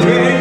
Grace.